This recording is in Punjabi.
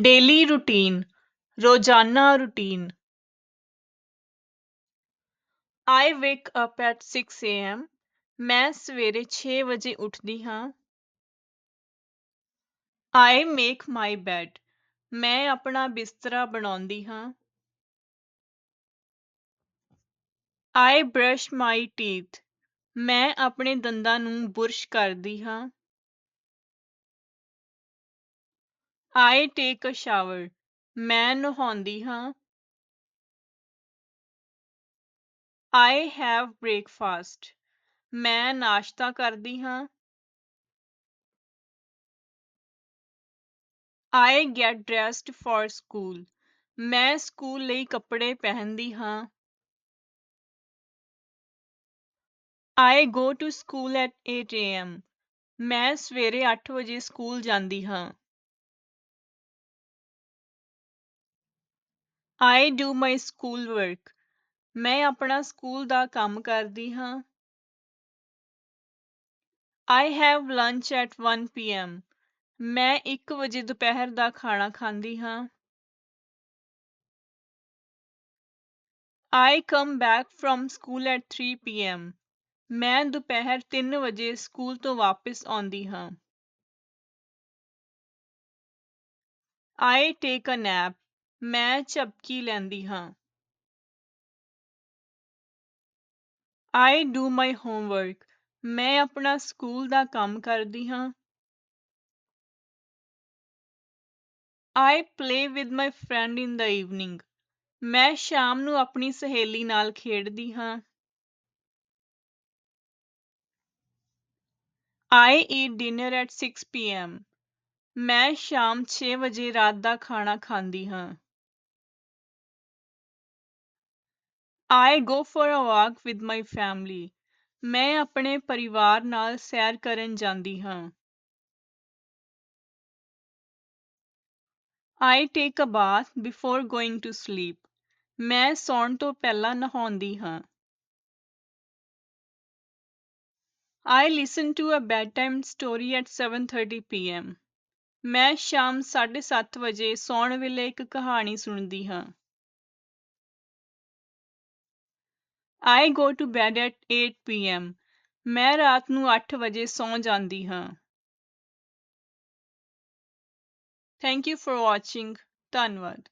ਡੇਲੀ ਰੂਟੀਨ ਰੋਜ਼ਾਨਾ routine I wake up at 6 a.m. ਮੈਂ ਸਵੇਰੇ 6 ਵਜੇ ਉੱਠਦੀ ਹਾਂ। I make my bed. ਮੈਂ ਆਪਣਾ ਬਿਸਤਰਾ ਬਣਾਉਂਦੀ ਹਾਂ। ਆਈ brush ਮਾਈ ਟੀਥ ਮੈਂ ਆਪਣੇ ਦੰਦਾਂ ਨੂੰ ਬੁਰਸ਼ ਕਰਦੀ ਹਾਂ। ਆਈ ਟੇਕ ਅ ਸ਼ਾਵਰ ਮੈਂ ਨਹਾਉਂਦੀ ਹਾਂ ਆਈ ਹੈਵ ਬ੍ਰੇਕਫਾਸਟ ਮੈਂ ਨਾਸ਼ਤਾ ਕਰਦੀ ਹਾਂ I get dressed for school ਮੈਂ ਸਕੂਲ ਲਈ ਕੱਪੜੇ ਪਹਿਨਦੀ ਹਾਂ I go to school at 8 am ਮੈਂ ਸਵੇਰੇ 8 ਵਜੇ ਸਕੂਲ ਜਾਂਦੀ ਹਾਂ I do my school work ਮੈਂ ਆਪਣਾ ਸਕੂਲ ਦਾ ਕੰਮ ਕਰਦੀ ਹਾਂ I have lunch at 1 PM ਮੈਂ 1 ਵਜੇ ਦੁਪਹਿਰ ਦਾ ਖਾਣਾ ਖਾਂਦੀ ਹਾਂ I come back from school at 3 PM ਮੈਂ ਦੁਪਹਿਰ 3 ਵਜੇ ਸਕੂਲ ਤੋਂ ਵਾਪਸ ਆਉਂਦੀ ਹਾਂ ਆਈ ਟੇਕ ਅ ਨੈਪ ਮੈਂ ਝਪਕੀ ਲੈਂਦੀ ਹਾਂ ਆਈ ਡੂ ਮਾਈ ਹੋਮਵਰਕ ਮੈਂ ਆਪਣਾ ਸਕੂਲ ਦਾ ਕੰਮ ਕਰਦੀ ਹਾਂ I play with my friend in the evening ਮੈਂ ਸ਼ਾਮ ਨੂੰ ਆਪਣੀ ਸਹੇਲੀ ਨਾਲ ਖੇਡਦੀ ਹਾਂ I eat dinner at 6 PM ਮੈਂ ਸ਼ਾਮ 6 ਵਜੇ ਰਾਤ ਦਾ ਖਾਣਾ ਖਾਂਦੀ ਹਾਂ I go for a walk with my family. ਮੈਂ ਆਪਣੇ ਪਰਿਵਾਰ ਨਾਲ ਸੈਰ ਕਰਨ ਜਾਂਦੀ ਹਾਂ I take a bath before going to sleep. ਮੈਂ ਸੌਣ ਤੋਂ ਪਹਿਲਾਂ ਨਹਾਉਂਦੀ ਹਾਂ I listen to a bedtime story at 7:30 p.m. ਮੈਂ ਸ਼ਾਮ 7:30 ਵਜੇ ਸੌਣ ਵੇਲੇ ਇੱਕ ਕਹਾਣੀ ਸੁਣਦੀ ਹਾਂ I go to bed at 8 p.m. ਮੈਂ ਰਾਤ ਨੂੰ 8 ਵਜੇ ਸੌਂ ਜਾਂਦੀ ਹਾਂ। ਥੈਂਕ ਯੂ ਫॉर ਵਾਚਿੰਗ ਧੰਨਵਾਦ।